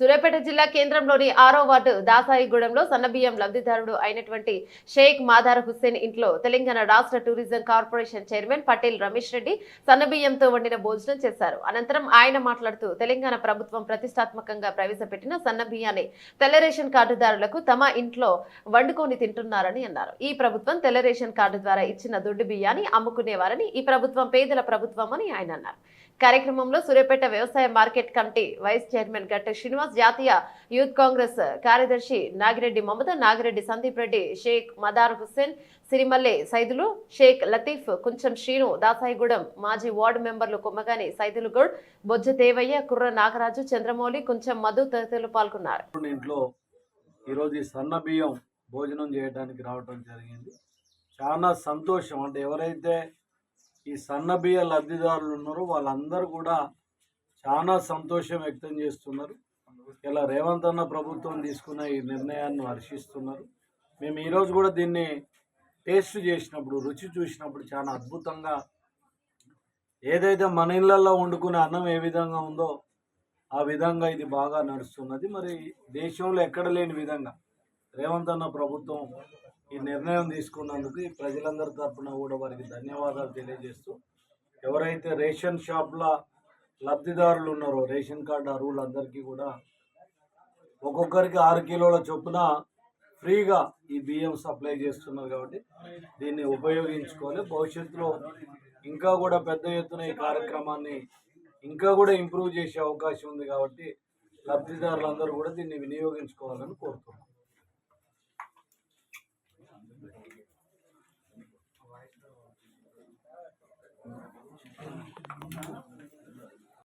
సూర్యాపేట జిల్లా కేంద్రంలోని ఆరో వార్డు దాసాయిగూడెంలో సన్నబియ్యం లబ్ధిదారుడు అయినటువంటి షేక్ మాదార్ హుస్సేన్ ఇంట్లో తెలంగాణ రాష్ట్ర tourism corporation chairman Patel Ramesh Reddy సన్నబియ్యంతో వండిన భోజనం చేశారు. అనంతరం ఆయన మాట్లాడుతూ తెలంగాణ ప్రభుత్వం ప్రతిష్టాత్మకంగా ప్రవేశపెట్టిన సన్నబియ్యాన్ని తెల్ల రేషన్ కార్డుదారులకు తమ ఇంట్లో వండుకొని తింటున్నారని అన్నారు. ఈ ప్రభుత్వం తెల్ల రేషన్ కార్డు ద్వారా ఇచ్చిన దొడ్డు బియ్యాన్ని అమ్ముకునేవారని ఈ ప్రభుత్వం పేదల ప్రభుత్వం అని ఆయన అన్నారు. కార్యక్రమంలో సూర్యాపేట వ్యవసాయ మార్కెట్ కమిటీ వైస్ చైర్మన్ గట్ట శ్రీనివాస్ జాతీయ యూత్ కాంగ్రెస్ కార్యదర్శి నాగిరెడ్డి మమత నాగిరెడ్డి సందీప్ రెడ్డి షేక్ మదార్ హుస్సేన్ సిరిమల్లె సైదులు షేక్ లతీఫ్ కొంచెం శ్రీను దాసాయిగూడెం మాజీ వార్డు మెంబర్లు కొమ్మగాని సైదులుగౌడ్ బొజ్జ దేవయ్య కుర్ర నాగరాజు చంద్రమౌళి కొంచెం మధు తదితరులు పాల్గొన్నారు. ఇంట్లో ఈరోజు ఈ సన్న బియ్యం భోజనం చేయడానికి రావడం జరిగింది. చాలా సంతోషం. అంటే ఎవరైతే ఈ సన్న బియ్య లబ్ధిదారులు ఉన్నారో వాళ్ళందరూ కూడా చాలా సంతోషం వ్యక్తం చేస్తున్నారు. ఇలా రేవంత్ అన్న ప్రభుత్వం తీసుకున్న ఈ నిర్ణయాన్ని హర్షిస్తున్నారు. మేము ఈరోజు కూడా దీన్ని టేస్ట్ చేసినప్పుడు రుచి చూసినప్పుడు చాలా అద్భుతంగా ఏదైతే మన ఇళ్ళల్లో వండుకునే అన్నం ఏ విధంగా ఉందో ఆ విధంగా ఇది బాగా నడుస్తున్నది. మరి దేశంలో ఎక్కడ లేని విధంగా రేవంత్ అన్న ప్రభుత్వం ఈ నిర్ణయం తీసుకున్నందుకు ఈ ప్రజలందరి తరఫున కూడా వారికి ధన్యవాదాలు తెలియజేస్తూ ఎవరైతే రేషన్ షాప్ల లబ్ధిదారులు ఉన్నారో రేషన్ కార్డు అర్హులందరికీ కూడా ఒక్కొక్కరికి ఆరు కిలోల చొప్పున ఫ్రీగా ఈ బియ్యం సప్లై చేస్తున్నారు కాబట్టి దీన్ని ఉపయోగించుకొని భవిష్యత్తులో ఇంకా కూడా పెద్ద ఎత్తున ఈ కార్యక్రమాన్ని ఇంకా కూడా ఇంప్రూవ్ చేసే అవకాశం ఉంది కాబట్టి లబ్ధిదారులందరూ కూడా దీన్ని వినియోగించుకోవాలని కోరుతున్నాం.